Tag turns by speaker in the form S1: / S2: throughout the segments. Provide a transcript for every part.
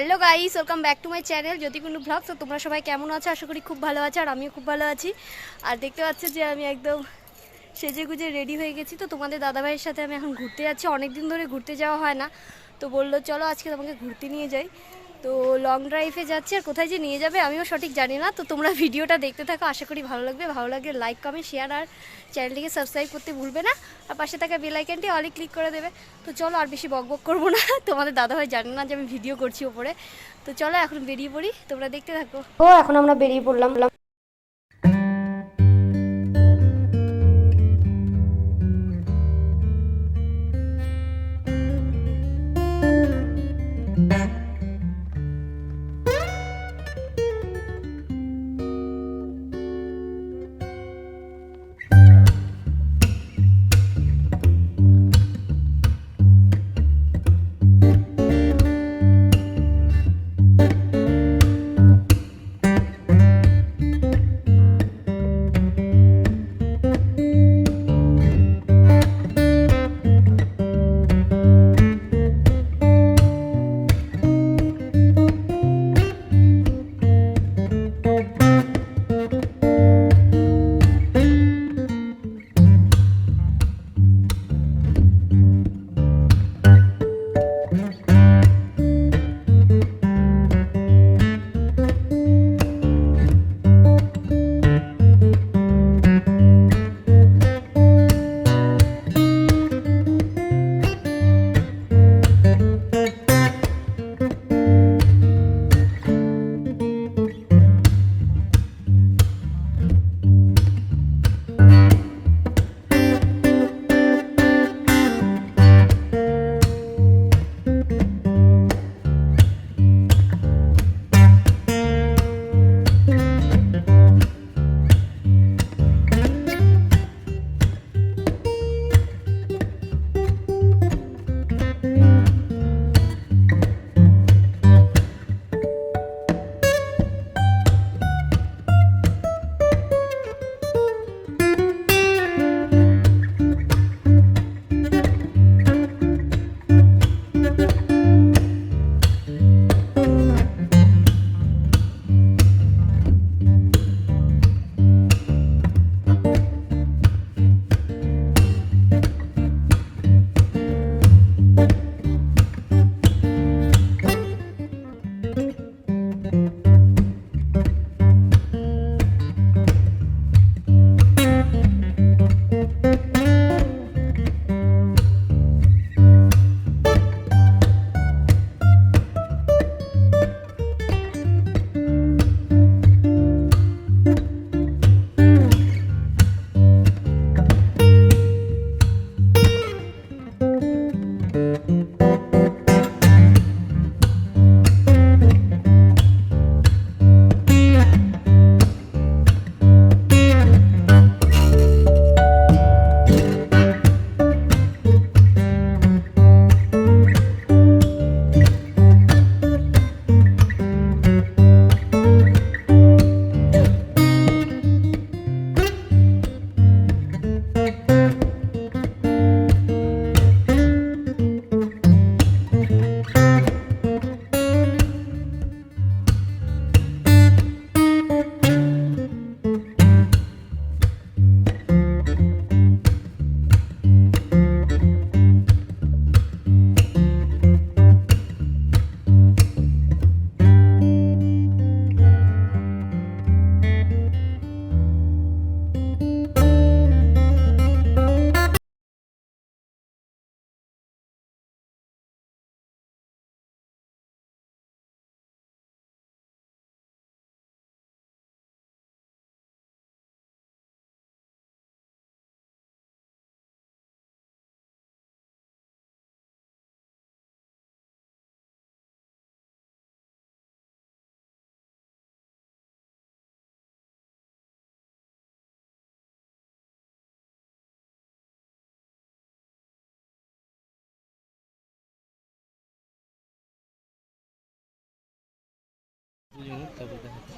S1: Hello guys, welcome back to my channel যদি কোনো blog. তো তোমরা সবাই কেমন আছো? আশা করি খুব ভালো আছো আর আমিও খুব ভালো আছি। আর দেখতে পাচ্ছি যে আমি একদম সেজে গুজে রেডি হয়ে গেছি। তো তোমাদের দাদাভাইয়ের সাথে আমি এখন ঘুরতে যাচ্ছি। অনেক দিন ধরে ঘুরতে যাওয়া হয় না। তো বলল, চলো আজকে তোমাকে ঘুরতে নিয়ে যাই। তো লং ড্রাইভে যাচ্ছি আর কোথায় যে নিয়ে যাবে আমিও সঠিক জানি না। তো তোমরা ভিডিওটা দেখতে থাকো, আশা করি ভালো লাগবে। ভালো লাগলে লাইক কমেন্ট শেয়ার আর চ্যানেলটিকে সাবস্ক্রাইব করতে ভুলবে না। আর পাশে থাকা বেলাইকেনটি অলে ক্লিক করে দেবে। তো চলো আর বেশি বক বক করব না। তোমাদের দাদাভাই জানে না যে আমি ভিডিও করছি ওপরে। তো চলো এখন বেরিয়ে পড়ি, তোমরা দেখতে থাকো। ও, এখন আমরা বেরিয়ে পড়লাম।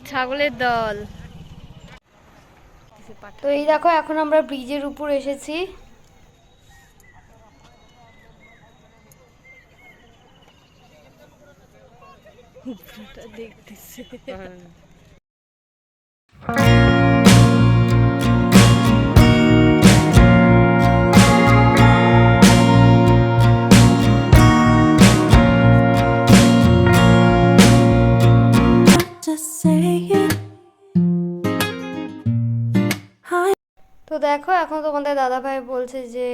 S1: ছাগলের দল। তো এই দেখো এখন আমরা ব্রিজের উপর এসেছি।
S2: দেখতেছে। দেখো এখন তোমাদের দাদা ভাই বলছে যে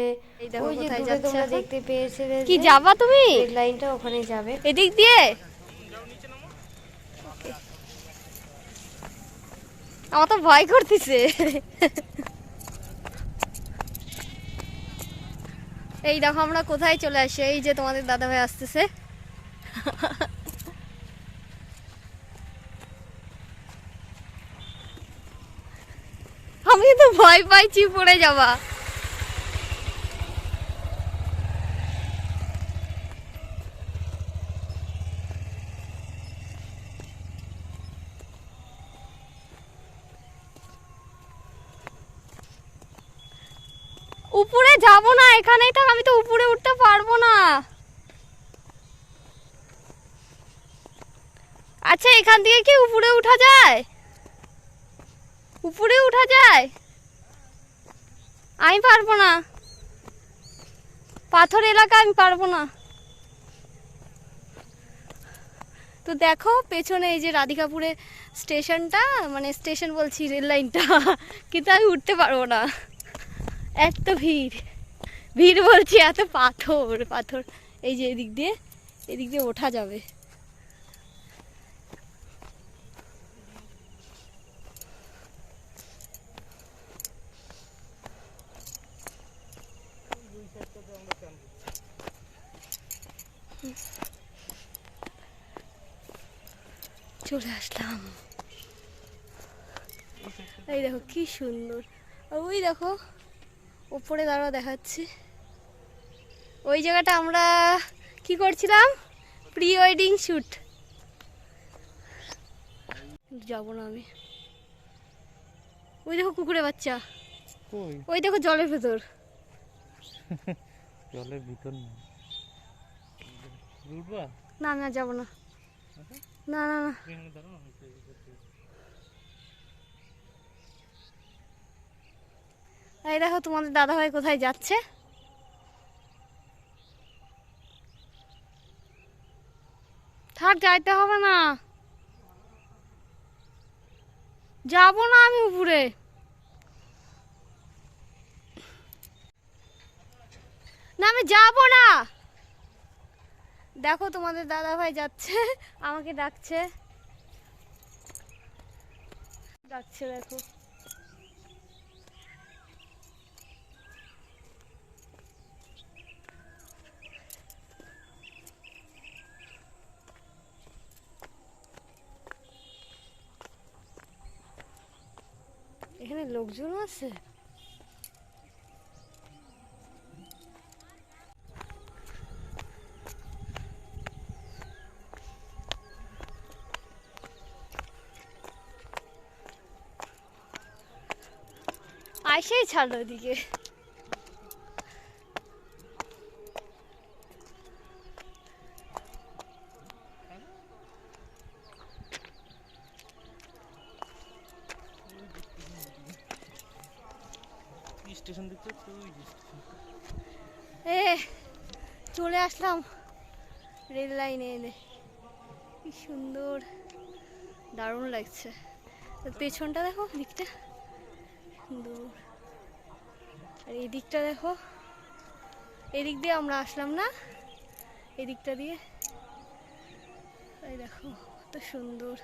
S2: ওই যে দূরে তোমরা দেখতে পেয়েছিলে
S1: কি যাবা তুমি?
S2: লাইনটা ওখানে যাবে।
S1: এদিক দিয়ে? আমার তো ভয় করতেছে। এই দেখো আমরা কোথায় চলে আসি? এই যে তোমাদের দাদা ভাই আসতেছে আমি তো ভয় পাইছি, পড়ে যাবা। উপরে যাব না, এখানেই থাক, আমি তো উপরে উঠতে পারব না। আচ্ছা এখান থেকে কি উপরে উঠা যায়? উপরে উঠা যায়? আমি পারব না। পাথর এলাকা আমি পারব না। তো দেখো, পেছনে এই যে রাধিকাপুরে স্টেশনটা মানে স্টেশন বলছি, রেল লাইনটা, কিন্তু আমি উঠতে পারব না। এত ভিড়। ভিড় বলছি, এত পাথর পাথর। এই যে এদিক দিয়ে এদিক দিয়ে ওঠা যাবে। চলে আসলাম। এই দেখো কি সুন্দর। আর ওই দেখো ওপরে দাঁড়া দেখাচ্ছে। ওই জায়গাটা আমরা কি করছিলাম? Pre wedding shoot. যাব না আমি। ওই দেখো কুকুরের বাচ্চা। ওই দেখো জলের ভেতর।
S3: জলের ভিতর না।
S1: না আর যাব না। না না না।
S3: এই
S1: দেখো তোমাদের দাদা ভাই কোথায় যাচ্ছে? থাক, যাইতে হবে না। যাব না আমি উপরে। না, আমি যাব না। দেখো তোমাদের দাদা ভাই যাচ্ছে আমাকে ডাকছে। ডাকছে দেখো। এখানে লোকজন আছে? আইসেই ছাড়লো ওদিকে
S3: স্টেশন দেখতে।
S1: এ চলে আসলাম রেল লাইনে এনে। কি সুন্দর দারুণ লাগছে। তো পেছনটা দেখো দিকটা। সুন্দর। আর এই দিকটা দেখো। এদিক দিয়ে আমরা আসলাম না। এদিকটা দিয়ে। এই দেখো, কত সুন্দর।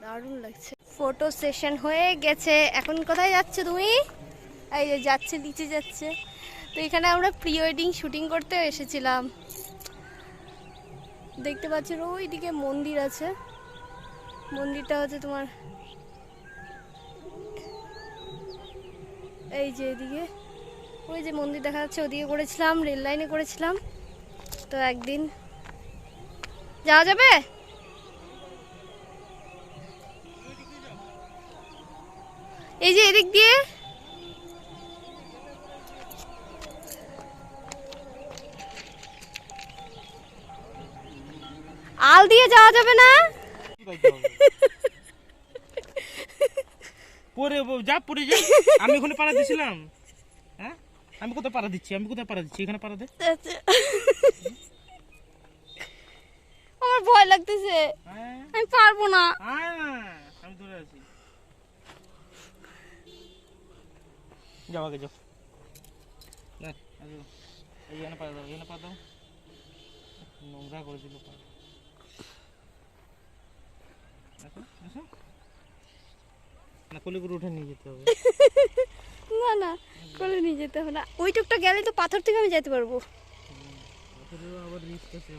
S1: দারুণ লাগছে। ফটো সেশন হয়ে গেছে। এখন কোথায় যাচ্ছে তুমি? এই যে যাচ্ছে, নিচে যাচ্ছে। তো এখানে আমরা প্রি ওয়েডিং শুটিং করতে এসেছিলাম। দেখতে পাচ্ছেন ওইদিকে মন্দির আছে। মন্দিরটা হচ্ছে তোমার এই যে এদিকে। ওই যে মন্দির দেখা যাচ্ছে, ওদিকে করেছিলাম, রেল লাইনে করেছিলাম। তো একদিন। যাওয়া যাবে? এই যে এদিক দিয়ে। আল দিয়ে যাওয়া যাবে না?
S3: পরে যা পরে যা। আমি ওখানে পাড়া দিছিলাম। হ্যাঁ? আমি কোথায় পাড়া দিচ্ছি? আমি কোথায় পাড়া দিচ্ছি? এখানে পাড়া দে।
S1: আমার ভয় লাগতেছে।
S3: হ্যাঁ।
S1: আমি পারব না।
S3: আয় আমি ধরে আছি। যাও আগে যাও। না আগে যাও। এইখানে পা দাও এখানে পা দাও। নোংরা করে দিল পা দেখো, দেখো। না কোলে করে উঠে নিয়ে যেতে হবে।
S1: না না নিয়ে যেতে হবে না। ওইটুকটা গেলে তো পাথর থেকে আমি যেতে পারব।
S3: আবার রিস্ক আছে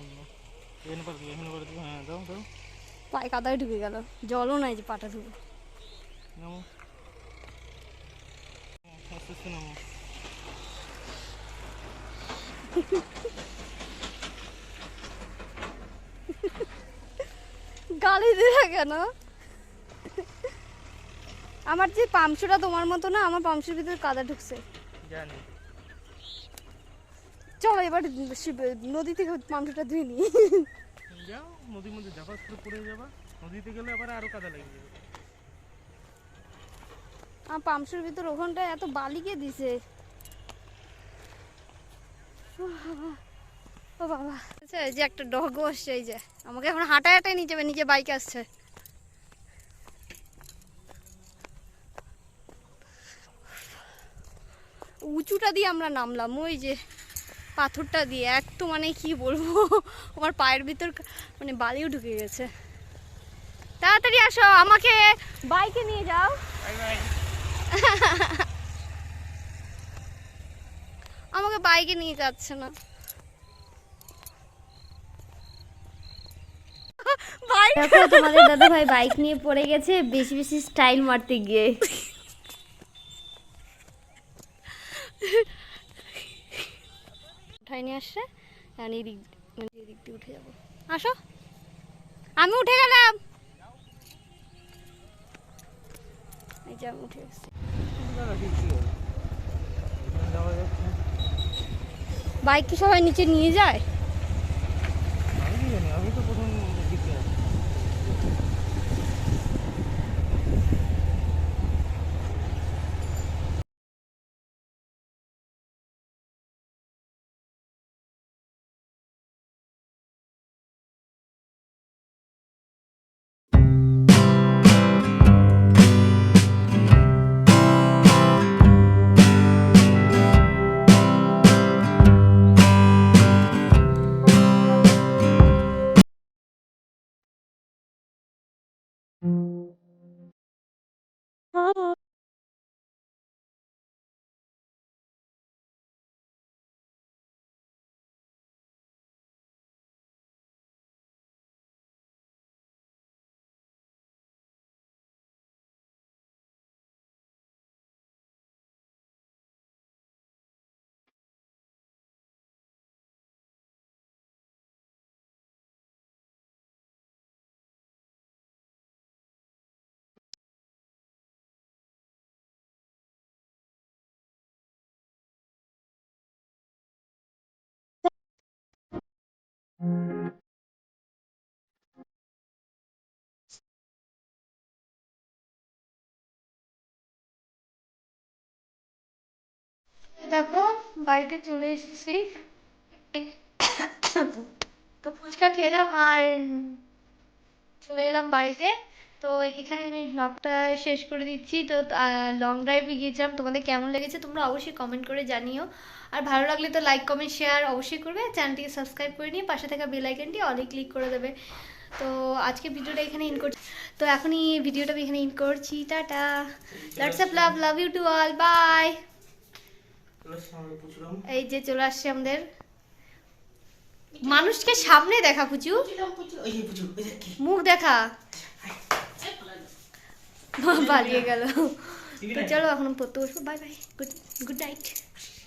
S3: এখানে পার এখানে পার হ্যাঁ দাও দাও।
S1: পায়ে কাদায় ঢুকে গেল। জলও নাই যে পাটা ধুবো।
S3: নামো। আস্তে আস্তে নামো।
S1: গালি দিলে কেন? আমার যে পামসুটা তোমার মতো না আমার পামসুর ভিতরে কাদা ঢুকছে।
S3: জানি।
S1: চলো এবার নদী থেকে পামসুটা ধুই নি
S3: যাও নদীর মধ্যে যাবা করে পড়ে যাবা। নদীতে গেলে আবার আরও কাদা লেগে যাবে।
S1: আমার পামসুর ভিতর ওখানটায় এত বালি কে দিছে? ও বাবা, আচ্ছা যে একটা ডগ আসছে এই যে। আমাকে এখন হাঁটায় হাঁটায় নিয়ে যাবে নিচে বাইক আসছে। উঁচুটা দিয়ে আমরা নামলাম, ওই যে পাথরটা দিয়ে। এত মানে কি বলব, আমার পায়ের ভিতর মানে বালিও ঢুকে গেছে। তাড়াতাড়ি আসো, আমাকে বাইকে নিয়ে যাও। আমাকে বাইকে নিয়ে যাচ্ছে না।
S2: দাদা ভাই বাইক নিয়ে পড়ে গেছে, বেশি বেশি স্টাইল মারতে গিয়ে।
S1: আসছে আমি এদিক মানে দিক দিয়ে উঠে যাব। আসো। আমি উঠে গেলাম। এই যে আমি উঠে গেছি। বাইক কি সবাই নিচে নিয়ে যায়? দেখো বাড়িতে চলে এসেছি। তো ফুচকা খেলাম আর চলে এলাম বাড়িতে। তো এখানে আমি ব্লগটা শেষ করে দিচ্ছি। তো লং ড্রাইভে গিয়েছিলাম। তোমাদের কেমন লেগেছে তোমরা অবশ্যই কমেন্ট করে জানিও। আর ভালো লাগলে তো লাইক কমেন্ট শেয়ার অবশ্যই করবে। চ্যানেলটিকে সাবস্ক্রাইব করে নিয়ে পাশে থাকা বেল আইকনটি অলে ক্লিক করে দেবে। তো আজকে ভিডিওটা এখানে ইন করছি। তো এখনই ভিডিওটা আমি এখানে ইন করছি। Tata. Lots of love love you to all bye এই যে চলে আসছে আমাদের। মানুষকে সামনে দেখা পুচু। মুখ দেখা। পালিয়ে গেল। তো চলো এখন পড়তে বসবো। Bye bye. Good good night.